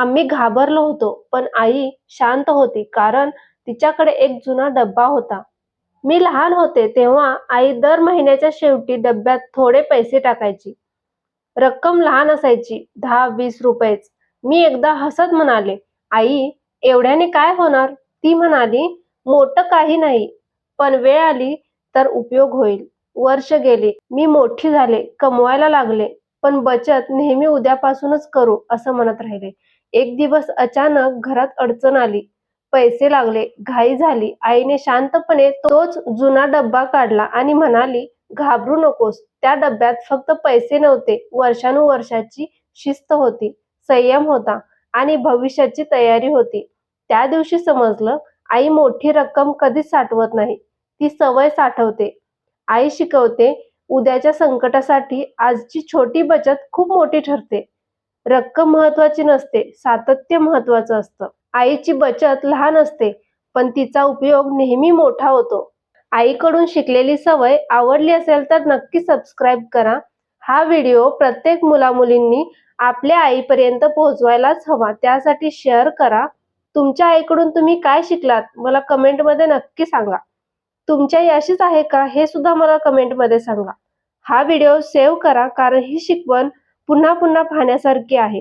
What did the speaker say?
आम्ही घाबरलो होतो पण आई शांत होती कारण तिच्याकडे एक जुना डब्बा होता. मी लहान होते तेव्हा आई दर महिन्याच्या शेवटी डब्यात थोडे पैसे टाकायची. रक्कम लहान असायची दहा वीस रुपयेच. मी एकदा हसत म्हणाले आई एवढ्याने काय होणार? ती म्हणाली मोठं काही नाही पण वेळ आली तर उपयोग होईल. वर्ष गेली मी मोठी झाले कमवायला लागले पण बचत नेहमी उद्यापासूनच करू असं म्हणत राहिले. एक दिवस अचानक घरात अडचण आली. पैसे लागले घाई झाली. आईने शांतपणे तोच जुना डब्बा काढला आणि म्हणाली घाबरू नकोस. त्या डब्यात फक्त पैसे नव्हते. वर्षानुवर्षाची शिस्त होती. संयम होता आणि भविष्याची तयारी होती. त्या दिवशी समजलं आई मोठी रक्कम कधीच साठवत नाही. ती सवय साठवते. आई शिकवते उद्याच्या संकटासाठी आजची छोटी बचत खूप मोठी ठरते. रक्कम महत्वाची नसते सातत्य महत्वाचं असतं. आईची बचत लहान असते पण तिचा उपयोग नेहमी मोठा होतो. आईकडून शिकलेली सवय आवडली असेल तर नक्की सबस्क्राईब करा. हा व्हिडिओ प्रत्येक मुलामुलींनी आपल्या आईपर्यंत पोहोचवायलाच हवा. त्यासाठी शेअर करा. तुमच्या आईकडून तुम्ही काय शिकलात मला कमेंटमध्ये नक्की सांगा. तुमच्या अशीच आहे का हे सुद्धा मला कमेंटमध्ये सांगा. हा व्हिडिओ सेव्ह करा कारण ही शिकवण पुन्हा पुन्हा पाहण्यासारखी आहे.